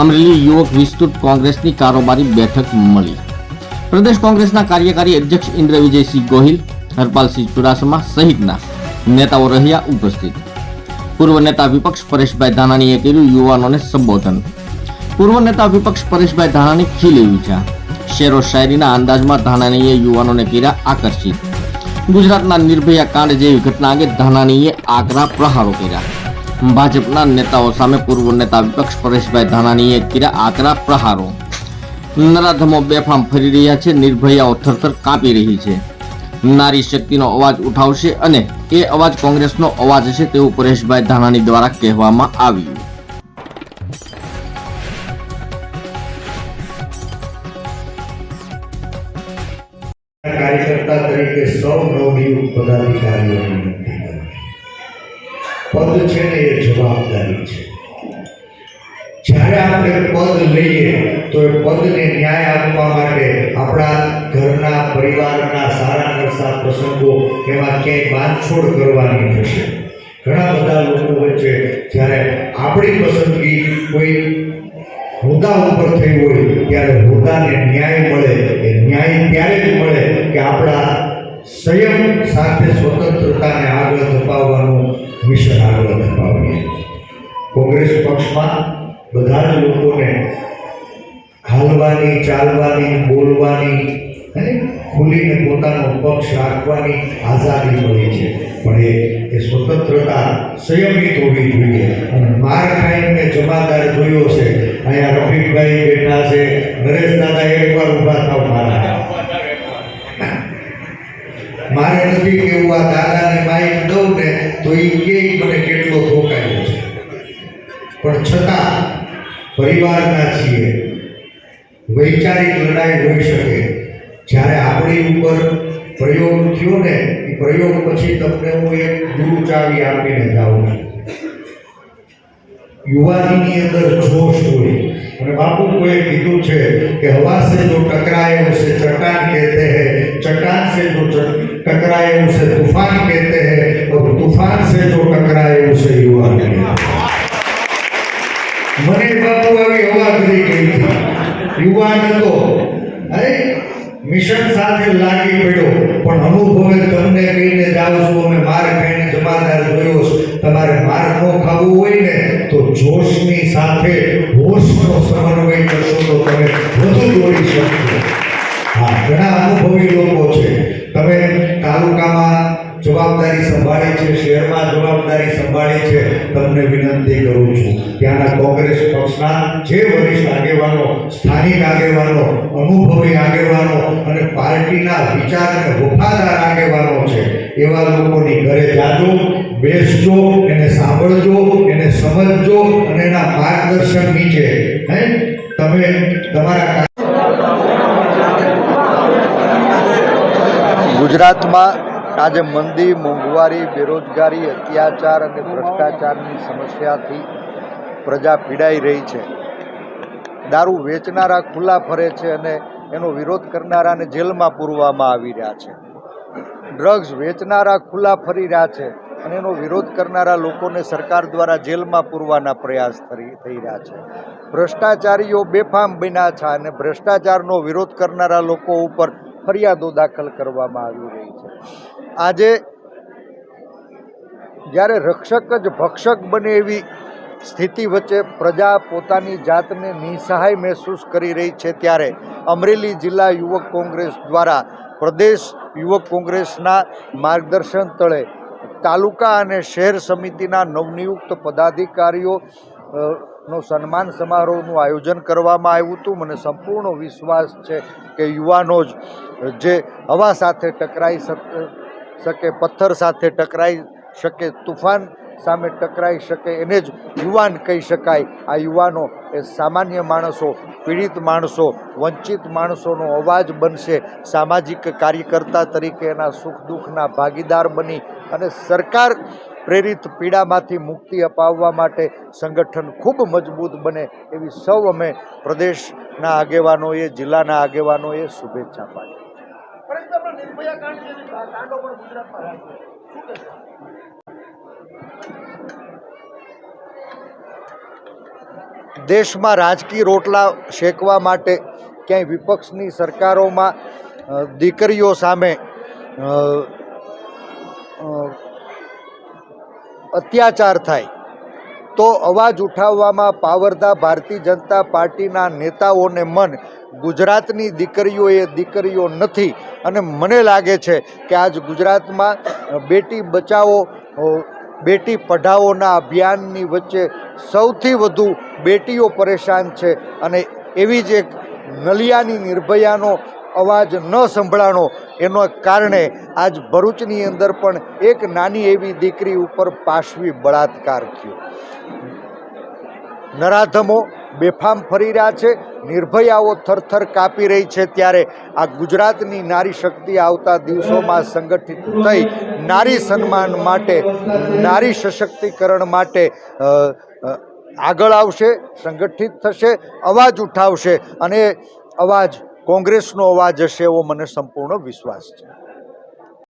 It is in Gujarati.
અમરેલી યુવક વિસ્તૃત કોંગ્રેસની કારોબારી બેઠક મળી. પ્રદેશ કોંગ્રેસના કાર્યકારી અધ્યક્ષ ઇન્દ્ર વિજયસિંહ ગોહિલ, હરપાલસિંહ ચુડાસમા સહિતના નેતાઓ રહ્યા ઉપસ્થિત. પૂર્વ નેતા વિપક્ષ પરેશભાઈ ધાનાણીએ કર્યું યુવાનોને સંબોધન. પૂર્વ નેતા વિપક્ષ પરેશભાઈ ધાનાણી ખીલી ઉઠ્યા શેરો શાયરીના અંદાજમાં ધાનાણીએ યુવાનોને કર્યા આકર્ષિત ગુજરાતના નિર્ભયા કાંડ જેવી ઘટના અંગે ધાનાણીએ આકરા પ્રહારો કર્યા. ભાજપના નેતાઓ સામે પૂર્વ નેતા વિપક્ષ પરેશભાઈ ધાનાણીએ કર્યા આકરા પ્રહારો. નરાધમો બેફામ ફરી રહ્યા છે, નિર્ભયાઓ થરથર કાપી રહી છે. નારી શક્તિનો અવાજ ઉઠાવશે અને એ અવાજ કોંગ્રેસનો અવાજ છે તેવું પરેશભાઈ ધાનાણી દ્વારા કહેવામાં આવ્યું. કાર્યકર્તા તરીકે સૌ નવનિયુક્ત પદાધિકારીઓને. પદ છે ને એ જવાબદારી છે. જ્યારે આપણે પદ લઈએ, તો એ પદને ન્યાય આપવા માટે આપણા ઘરના પરિવારના સારા નરસા પ્રસંગો એમાં ક્યાંય બાંધછોડ કરવાની થશે. ઘણા બધા લોકો વચ્ચે જ્યારે આપણી પસંદગી કોઈ હોદ્દા ઉપર થઈ હોય, ત્યારે હોદ્દાને ન્યાય મળે, એ ન્યાય ત્યારે જ મળે કે આપણા સંયમ સાથે સ્વતંત્રતાને આગળ ધપાવવાનું મિશન આગળ ધપાવીએ કોંગ્રેસ પક્ષમાં બધા જ લોકોને હાલવાની, ચાલવાની, બોલવાની ખુલીને પોતાનો પક્ષ રાખવાની આઝાદી મળી છે. પણ એ એ સ્વતંત્રતા સંયમિત હોવી જોઈએ. અને માર ખાઈને જમાદાર જોયો છે. અહીંયા રફીકભાઈ બેઠા છે નરેશ દાદા એકવાર ઊભા થાવ મારા મારે નથી કેવું આ દાદાને માઇક દઉં ને તો એ કે મને કેટલો ધોકાયો છે. પણ છતાં પરિવારના છીએ. વૈચારિક લડાઈ હોઈ શકે. જ્યારે આપણી ઉપર પ્રયોગ થયો ને એ પ્રયોગ પછી તમને હું એક ગુરુ ચાવી આપીને જાઉં છું. યુવાનીની અંદર જોશ હોય. અને બાપુ કોઈ કીધું છે કે હવા સે જો ટકરાએ ઉસે ચટાન કહેતે હૈ ચટાન સે જો ટકરાએ ઉસે તૂફાન કહેતે હૈ और તોફાન છે જો ટકરાય છે યુવાન મને બાપુ આવી હવા કરી. ગઈ યુવાન હતો. અરે, મિશન સાથે લાગી પડ્યો. પણ અનુભવે તમને કહીને જાઉં છું, અમે માર ખાઈને જમાદાર જોયો તમારે માર ન ખાવું હોય ને, તો જોશની સાથે હોશનો સમન્વય કરશો તો તમે વધુ દોડી શકશો. હા, ઘણા અનુભવી લોકો છે. તમે તાલુકામાં જવાબદારી સંભાળે છે શહેરમાં જવાબદારી સંભાળે છે, તમને વિનંતી કરું છું ત્યાંના કોંગ્રેસ પક્ષના જે વરિષ્ઠ આગેવાનો, સ્થાનિક આગેવાનો, અનુભવી આગેવાનો અને પાર્ટીના વિચાર અને વફાદાર આગેવાનો છે, એવા લોકોની ઘરે જાજો, બેસજો, એને સાંભળજો, એને સમજજો અને એના માર્ગદર્શન નીચે. હે? તમે તમારા ગુજરાતમાં આજે મંદી, મોંઘવારી, બેરોજગારી, અત્યાચાર અને ભ્રષ્ટાચારની સમસ્યાથી પ્રજા પીડાઈ રહી છે. દારૂ વેચનારા ખુલ્લા ફરે છે અને એનો વિરોધ કરનારાને જેલમાં પૂરવામાં આવી રહ્યા છે. ડ્રગ્સ વેચનારા ખુલ્લા ફરી રહ્યા છે અને એનો વિરોધ કરનારા લોકોને સરકાર દ્વારા જેલમાં પૂરવાના પ્રયાસ થઈ રહ્યા છે. ભ્રષ્ટાચારીઓ બેફામ બન્યા છે અને ભ્રષ્ટાચારનો વિરોધ કરનારા લોકો ઉપર ફરિયાદો દાખલ કરવામાં આવી રહી છે. આજે જ્યારે રક્ષક જ ભક્ષક બને એવી સ્થિતિ વચ્ચે પ્રજા પોતાની જાતને નિસહાય મહેસૂસ કરી રહી છે ત્યારે અમરેલી જિલ્લા યુવક કોંગ્રેસ દ્વારા પ્રદેશ યુવક કોંગ્રેસના માર્ગદર્શન તળે તાલુકા અને શહેર સમિતિના નવનિયુક્ત પદાધિકારીઓ નો સન્માન સમારોહનું આયોજન કરવામાં આવ્યું હતું. મને સંપૂર્ણ વિશ્વાસ છે કે યુવાનો જ જે હવા સાથે ટકરાઈ શક- શકે પથ્થર સાથે ટકરાઈ શકે તુફાન સામે ટકરાઈ શકે એને જ યુવાન કહી શકાય. આ યુવાનો એ સામાન્ય માણસો, પીડિત માણસો, વંચિત માણસોનો અવાજ બનશે. સામાજિક કાર્યકર્તા તરીકે એના સુખ દુઃખના ભાગીદાર બની અને સરકાર પ્રેરિત પીડામાંથી મુક્તિ અપાવવા માટે સંગઠન ખૂબ મજબૂત બને એવી સૌ અમે પ્રદેશના આગેવાનોએ, જિલ્લાના આગેવાનોએ શુભેચ્છા આપણે નિર્ભયા કાંડ જેવી કાંડો પણ ગુજરાતમાં રાખ્યો શું કહેશો દેશમાં રાજકીય રોટલા શેકવા માટે ક્યાંય વિપક્ષની સરકારોમાં દીકરીઓ સામે અત્યાચાર થાય તો અવાજ ઉઠાવવામાં પાવરદા ભારતીય જનતા પાર્ટીના નેતાઓને મન ગુજરાતની દીકરીઓ એ દીકરીઓ નથી. અને મને લાગે છે કે આજ ગુજરાતમાં બેટી બચાવો બેટી પઢાઓના અભિયાનની વચ્ચે સૌથી વધુ બેટીઓ પરેશાન છે અને એવી જ એક નલિયાની નિર્ભયાનો અવાજ ન સંભળાણો એનો કારણે આજ ભરૂચની અંદર પણ એક નાની એવી દીકરી ઉપર પાશવી બળાત્કાર થયો. નરાધમો બેફામ ફરી રહ્યા છે. નિર્ભયાઓ થરથર કાપી રહી છે ત્યારે આ ગુજરાતની નારી શક્તિ આવતા દિવસોમાં સંગઠિત થઈ નારી સન્માન માટે, નારી સશક્તિકરણ માટે આગળ આવશે, સંગઠિત થશે, અવાજ ઉઠાવશે અને અવાજ, કોંગ્રેસનો અવાજ હશે એવો મને સંપૂર્ણ વિશ્વાસ છે.